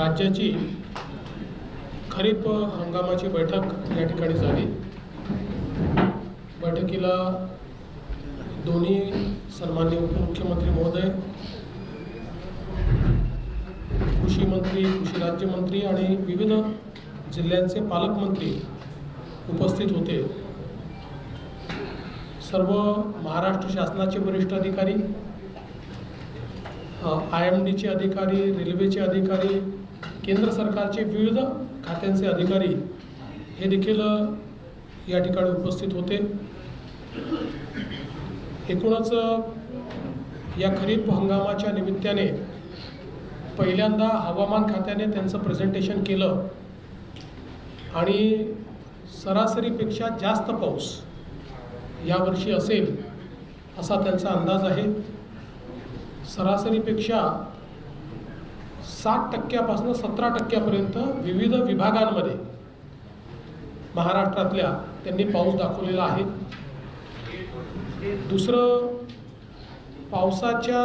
राज्याची खरीप हंगामाची बैठक या ठिकाणी झाली. बैठकीला दोन्ही सन्मान्य उपमुख्यमंत्री महोदय कृषी मंत्री कृषी राज्यमंत्री आणि विविध जिल्ह्यांचे पालकमंत्री उपस्थित होते. सर्व महाराष्ट्र शासनाचे वरिष्ठ अधिकारी आय एम डीचे अधिकारी रेल्वेचे अधिकारी केंद्र सरकारचे विविध खात्यांचे अधिकारी हे देखील या ठिकाणी उपस्थित होते. एकूणच या खरीप हंगामाच्या निमित्ताने पहिल्यांदा हवामान खात्याने त्यांचं प्रेझेंटेशन केलं. आणि सरासरीपेक्षा जास्त पाऊस यावर्षी असेल असा त्यांचा अंदाज आहे. सरासरीपेक्षा सात टक्क्यापासून सतरा टक्क्यापर्यंत विविध विभागांमध्ये महाराष्ट्रातल्या त्यांनी पाऊस दाखवलेला आहे. दुसरं पावसाच्या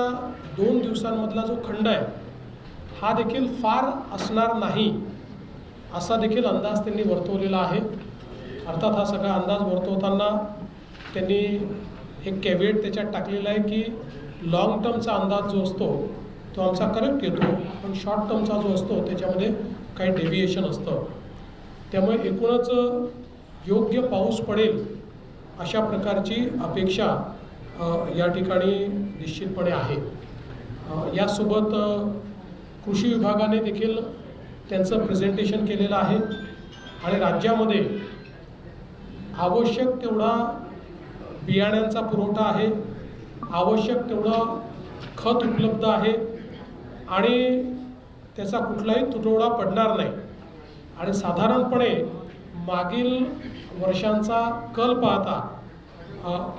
दोन दिवसांमधला जो खंड आहे हा देखील फार असणार नाही असा देखील अंदाज त्यांनी वर्तवलेला आहे. अर्थात हा सगळा अंदाज वर्तवताना त्यांनी एक कॅव्हेट त्याच्यात टाकलेला आहे की लाँग टर्मचा अंदाज जो असतो तो आमचा करेक्ट येतो पण शॉर्ट टर्मचा जो असतो त्याच्यामध्ये काही डेव्हिएशन असतं. त्यामुळे एकूणच योग्य पाऊस पडेल अशा प्रकारची अपेक्षा या ठिकाणी निश्चितपणे आहे. यासोबत कृषी विभागाने देखील त्यांचं प्रेझेंटेशन केलेलं आहे. आणि राज्यामध्ये आवश्यक तेवढा बियाण्यांचा पुरवठा आहे. आवश्यक तेवढं खत उपलब्ध आहे. आणि त्याचा कुठलाही तुटवडा पडणार नाही. आणि साधारणपणे मागील वर्षांचा कल पाहता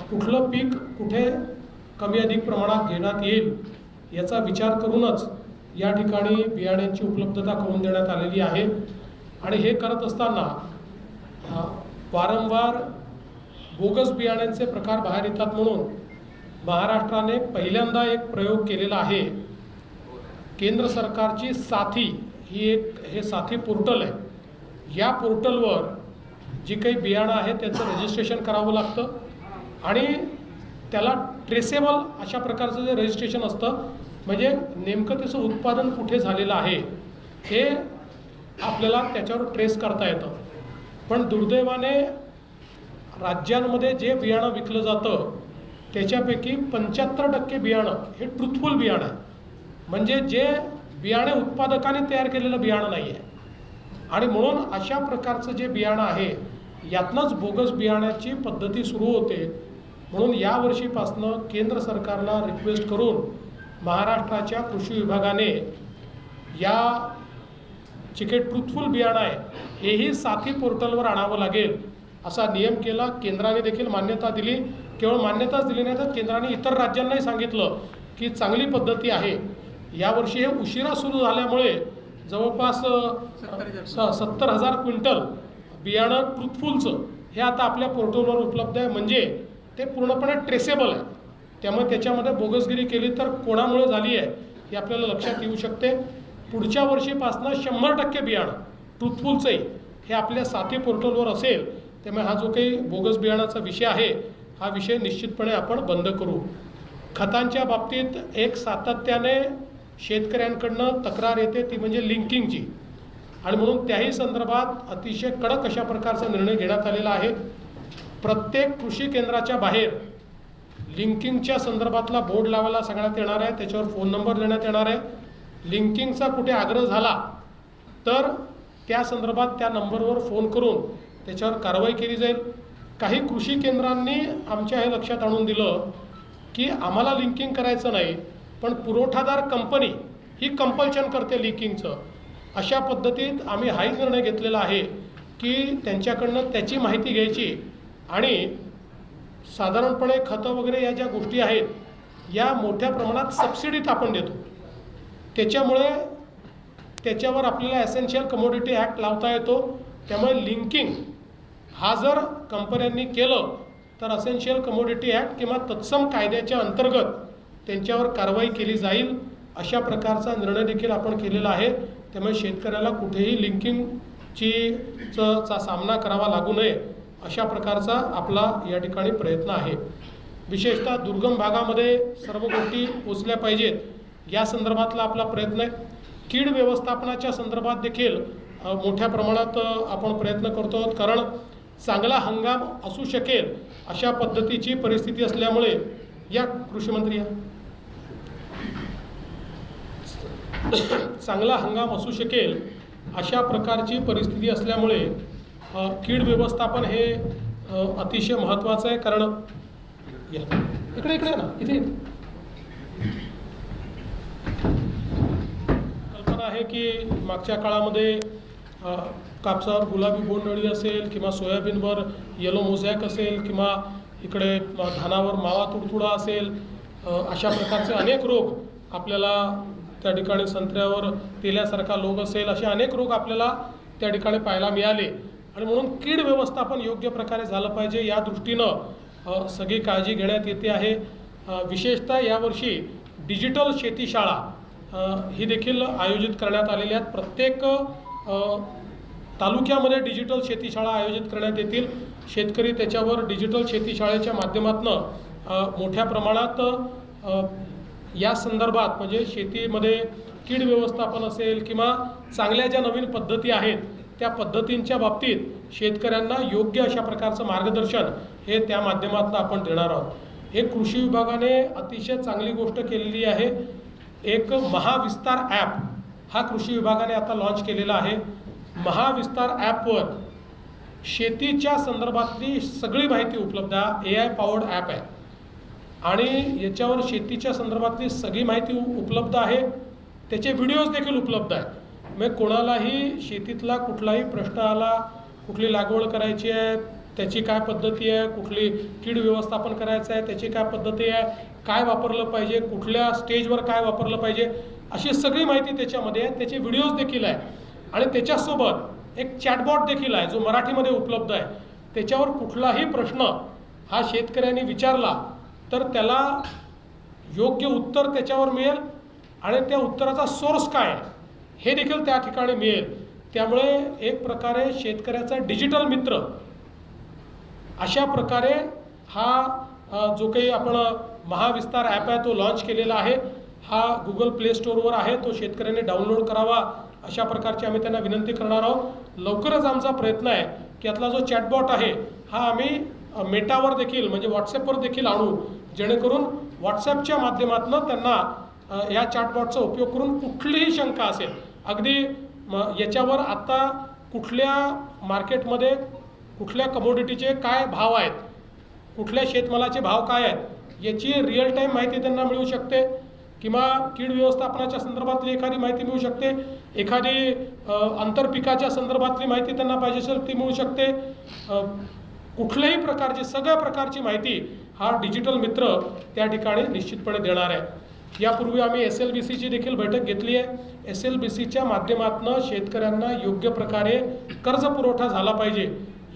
कुठलं पीक कुठे कमी अधिक प्रमाणात घेण्यात येईल याचा विचार करूनच या ठिकाणी बियाण्यांची उपलब्धता करून देण्यात आलेली आहे. आणि हे करत असताना वारंवार बोगस बियाण्यांचे प्रकार बाहेर येतात म्हणून महाराष्ट्राने पहिल्यांदा एक प्रयोग केलेला आहे. केंद्र सरकारची साथी ही एक हे साथी पोर्टल आहे. या पोर्टलवर जी काही बियाणं आहे त्याचं रजिस्ट्रेशन करावं लागतं. आणि त्याला ट्रेसेबल अशा प्रकारचं जे रजिस्ट्रेशन असतं म्हणजे नेमकं त्याचं उत्पादन कुठे झालेलं आहे हे आपल्याला त्याच्यावर ट्रेस करता येतं. पण दुर्दैवाने राज्यांमध्ये जे बियाणं विकलं जातं त्याच्यापैकी पंच्याहत्तर टक्के बियाणं हे ट्रुथफुल बियाणं आहे. म्हणजे जे बियाणे उत्पादकाने तयार केलेलं बियाणं नाही आहे आणि म्हणून अशा प्रकारचं जे बियाणं आहे यातनंच बोगस बियाण्याची पद्धती सुरू होते. म्हणून यावर्षीपासनं केंद्र सरकारला रिक्वेस्ट करून महाराष्ट्राच्या कृषी विभागाने या जे काही ट्रुथफुल बियाणं आहे हेही साथी पोर्टलवर आणावं लागेल असा नियम केला. केंद्राने देखील मान्यता दिली. केवळ मान्यताच दिली नाही तर केंद्राने इतर राज्यांनाही सांगितलं की चांगली पद्धती आहे. यावर्षी हे उशिरा सुरू झाल्यामुळे जवळपास स सत्तर हजार क्विंटल बियाणं ट्रुथफुलचं हे आता आपल्या पोर्टलवर उपलब्ध आहे. म्हणजे ते पूर्णपणे ट्रेसेबल आहे. त्यामुळे त्याच्यामध्ये बोगसगिरी केली तर कोणामुळे झाली आहे हे आपल्याला लक्षात येऊ शकते. पुढच्या वर्षीपासनं शंभर टक्के बियाणं ट्रुथफुलचंही हे आपल्या साथी पोर्टलवर असेल त्यामुळे हा जो काही बोगस बियाणाचा विषय आहे हा विषय निश्चितपणे आपण बंद करू. खतांच्या बाबतीत एक सातत्याने शेतकऱ्यांकडनं तक्रार येते ती म्हणजे लिंकिंगची. आणि म्हणून त्याही संदर्भात अतिशय कडक अशा प्रकारचा निर्णय घेण्यात आलेला आहे. प्रत्येक कृषी केंद्राच्या बाहेर लिंकिंगच्या संदर्भातला बोर्ड लावायला सांगण्यात येणार आहे त्याच्यावर फोन नंबर देण्यात येणार आहे. लिंकिंगचा कुठे आग्रह झाला तर त्या संदर्भात त्या नंबरवर फोन करून त्याच्यावर कारवाई केली जाईल. काही कृषी केंद्रांनी आमच्या हे लक्षात आणून दिलं की आम्हाला लिंकिंग करायचं नाही पण पुरवठादार कंपनी ही कंपल्शन करते लिंकिंगचं अशा पद्धतीत आम्ही हाही निर्णय घेतलेला आहे की त्यांच्याकडनं त्याची माहिती घ्यायची आणि साधारणपणे खतं वगैरे या ज्या गोष्टी आहेत या मोठ्या प्रमाणात सबसिडीत आपण देतो. त्याच्यामुळे त्याच्यावर आपल्याला एसेन्शियल कमोडिटी ॲक्ट लावता येतो. त्यामुळे लिंकिंग हा जर कंपन्यांनी केलं तर असेन्शियल कमोडिटी ॲक्ट किंवा तत्सम कायद्याच्या अंतर्गत त्यांच्यावर कारवाई केली जाईल अशा प्रकारचा निर्णय देखील आपण केलेला आहे. त्यामुळे शेतकऱ्याला कुठेही लिंकिंगची च- चा सामना करावा लागू नये अशा प्रकारचा आपला या ठिकाणी प्रयत्न आहे. विशेषतः दुर्गम भागामध्ये सर्व गोष्टी पोचल्या पाहिजेत. या संदर्भातला आपला प्रयत्न आहे. कीड व्यवस्थापनाच्या संदर्भात देखील मोठ्या प्रमाणात आपण प्रयत्न करतो आहोत. कारण चांगला हंगाम असू शकेल अशा पद्धतीची परिस्थिती असल्यामुळे या कृषी मंत्री या चांगला हंगाम असू शकेल अशा प्रकारची परिस्थिती असल्यामुळे कीड व्यवस्थापन हे अतिशय महत्त्वाचं आहे. कारण इकडे इकडे ना इथे कल्पना आहे की मागच्या काळामध्ये कापसावर गुलाबी बोंडअळी असेल किंवा सोयाबीनवर येलो मोझॅक असेल किंवा इकडे धानावर मावा तुडतुडा असेल अशा प्रकारचे अनेक रोग आपल्याला त्या ठिकाणी संत्र्यावर तेल्यासारखा लोग असेल असे अनेक रोग आपल्याला त्या ठिकाणी पाहायला मिळाले. आणि म्हणून कीड व्यवस्थापन योग्य प्रकारे झालं पाहिजे या दृष्टीनं सगळी काळजी घेण्यात येते आहे. विशेषतः यावर्षी डिजिटल शेतीशाळा ही देखील आयोजित करण्यात आलेली आहेत. प्रत्येक तालुक्यामध्ये डिजिटल शेतीशाळा आयोजित करण्यात येतील. शेतकरी त्याच्यावर डिजिटल शेतीशाळेच्या माध्यमातून मोठ्या प्रमाणात या संदर्भात म्हणजे शेतीमध्ये कीड व्यवस्थापन असेल किंवा चांगल्या ज्या नवीन पद्धती आहेत त्या पद्धतींच्या बाबतीत शेतकऱ्यांना योग्य अशा प्रकारचं मार्गदर्शन हे त्या माध्यमातून आपण देणार आहोत. हे कृषी विभागाने अतिशय चांगली गोष्ट केलेली आहे. एक महाविस्तार ॲप हा कृषी विभागाने आता लॉन्च केलेला आहे. महाविस्तार ॲपवर शेतीच्या संदर्भातली सगळी माहिती उपलब्ध आहे. ए आय पॉवर्ड ॲप आहे. आणि याच्यावर शेतीच्या संदर्भातली सगळी माहिती उपलब्ध आहे. त्याचे व्हिडिओज देखील उपलब्ध आहेत. मग कोणालाही शेतीतला कुठलाही प्रश्न आला कुठली लागवड करायची आहे त्याची काय पद्धती आहे कुठली कीड व्यवस्थापन करायचं आहे त्याची काय पद्धती आहे काय वापरलं पाहिजे कुठल्या स्टेजवर काय वापरलं पाहिजे अशी सगळी माहिती त्याच्यामध्ये आहे. त्याचे व्हिडिओज देखील आहे. आणि त्याच्यासोबत एक चॅटबॉट देखील आहे जो मराठीमध्ये उपलब्ध आहे. त्याच्यावर कुठलाही प्रश्न हा शेतकऱ्यांनी विचारला तर त्याला योग्य उत्तर त्याच्यावर मिळेल आणि त्या उत्तराचा सोर्स काय हे देखील त्या ठिकाणी मिळेल. त्यामुळे एक प्रकारे शेतकऱ्याचा डिजिटल मित्र अशा प्रकारे हा जो काही आपण महाविस्तार ॲप आहे तो लॉन्च केलेला आहे. हा गुगल प्ले स्टोअरवर आहे. तो शेतकऱ्याने डाउनलोड करावा अशा प्रकारची आम्ही त्यांना विनंती करणार आहोत. लवकरच आमचा प्रयत्न आहे की यातला जो चॅटबॉट आहे हा आम्ही मेटावर देखील म्हणजे व्हॉट्सॲपवर देखील आणू. जेणेकरून व्हॉट्सॲपच्या माध्यमातून त्यांना या चॅटबॉटचा उपयोग करून कुठलीही शंका असेल अगदी याच्यावर आत्ता कुठल्या मार्केटमध्ये कुठल्या कमोडिटीचे काय भाव आहेत कुठल्या शेतमालाचे भाव काय आहेत याची रिअल टाईम माहिती त्यांना मिळू शकते किंवा कीड व्यवस्थापनाच्या संदर्भातली एखादी माहिती मिळू शकते एखादी आंतरपिकाच्या संदर्भातली माहिती त्यांना पाहिजे असेल ती मिळू शकते. कुठल्याही प्रकारची सगळ्या प्रकारची माहिती हा डिजिटल मित्र त्या ठिकाणी निश्चितपणे देणार आहे. यापूर्वी आम्ही एस एल बी सीची देखील बैठक घेतली आहे. एस एल बी सीच्या माध्यमातून शेतकऱ्यांना योग्य प्रकारे कर्ज पुरवठा झाला पाहिजे.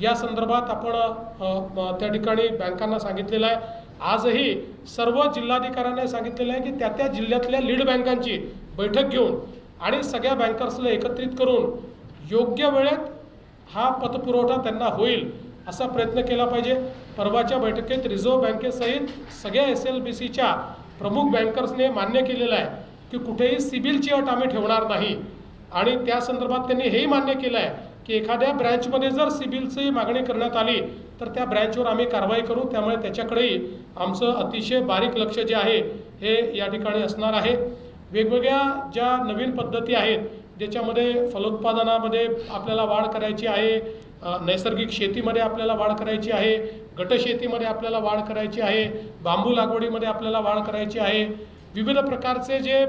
या संदर्भात आपण त्या ठिकाणी बँकांना सांगितलेलं आहे. आजही सर्व जिल्हाधिकाऱ्यांना सांगितलेलं आहे की त्या त्या जिल्ह्यातल्या लीड बँकांची बैठक घेऊन आणि सगळ्या बँकर्सला एकत्रित करून योग्य वेळेत हा पतपुरवठा त्यांना होईल. असा प्रयत्न केला पाहिजे. परवाच्या बैठकीत रिझर्व्ह बँकेसहित सगळ्या एस एल बी सीच्या प्रमुख बँकर्सने मान्य केलेलं आहे की कुठेही सिबिलची अट आम्ही ठेवणार नाही. आणि त्या संदर्भात त्यांनी हेही मान्य केलं आहे की एखाद्या ब्रँचमध्ये जर सिबिलची मागणी करण्यात आली तर त्या ब्रँचवर आम्ही कारवाई करू. त्यामुळे त्याच्याकडेही आमचं अतिशय बारीक लक्ष जे आहे हे या ठिकाणी असणार आहे. वेगवेगळ्या ज्या नवीन पद्धती आहेत ज्याच्यामध्ये फलोत्पादनामध्ये आपल्याला वाढ करायची आहे नैसर्गिक शेतीमध्ये आपल्याला वाढ करायची आहे गटशेतीमध्ये आपल्याला वाढ करायची आहे बांबू लागवडीमध्ये आपल्याला वाढ करायची आहे. विविध प्रकारचे जे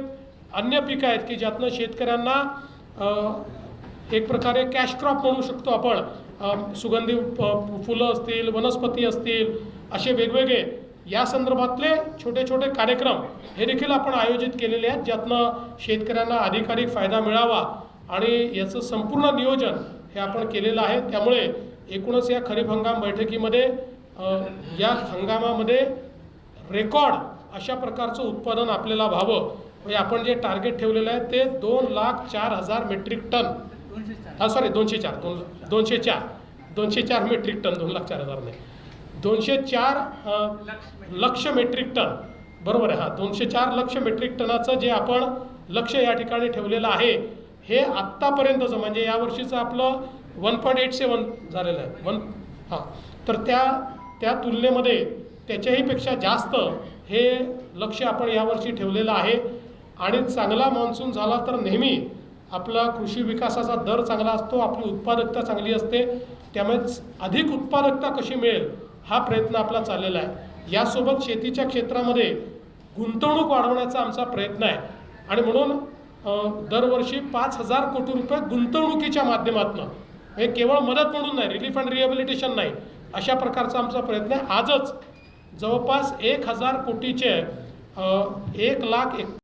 अन्य पिकं आहेत की ज्यातनं शेतकऱ्यांना एक प्रकारे कॅश क्रॉप म्हणू शकतो आपण. सुगंधी प- फुलं असतील वनस्पती असतील असे वेगवेगळे या संदर्भातले छोटे छोटे कार्यक्रम हे देखील आपण आयोजित केलेले आहेत ज्यातनं शेतकऱ्यांना अधिकाधिक फायदा मिळावा आणि याचं संपूर्ण नियोजन हे आपण केलेलं आहे. त्यामुळे एकूणच या खरीप हंगाम बैठकीमध्ये या हंगामामध्ये रेकॉर्ड अशा प्रकारचं उत्पादन आपल्याला व्हावं म्हणजे आपण जे टार्गेट ठेवलेलं आहे ते दोन लाख चार हजार मेट्रिक टन. हा सॉरी दोनशे चार दोन दोनशे चार दोनशे चार मेट्रिक टन दोन लाख चार हजार नाही. दोनशे चार लक्ष मेट्रिक टन बरोबर आहे हा. दोनशे चार लक्ष मेट्रिक टनाचं जे आपण लक्ष या ठिकाणी ठेवलेलं आहे हे आत्तापर्यंतचं म्हणजे यावर्षीचं आपलं वन पॉईंट एट सेवन झालेलं आहे. वन हां. तर त्या त्या तुलनेमध्ये त्याच्याहीपेक्षा जास्त हे लक्ष आपण यावर्षी ठेवलेलं आहे. आणि चांगला मान्सून झाला तर नेहमी आपला कृषी विकासाचा दर चांगला असतो आपली उत्पादकता चांगली असते. त्यामुळे अधिक उत्पादकता कशी मिळेल हा प्रयत्न आपला चाललेला आहे. यासोबत शेतीच्या क्षेत्रामध्ये गुंतवणूक वाढवण्याचा आमचा प्रयत्न आहे. आणि म्हणून दरवर्षी पाच हजार कोटी रुपये गुंतवणुकीच्या माध्यमातून हे केवळ मदत म्हणून नाही रिलीफ अँड रिहॅबिलिटेशन नाही अशा प्रकारचा आमचा प्रयत्न आहे. आजच जवळपास एक हजार कोटीचे एक लाख एक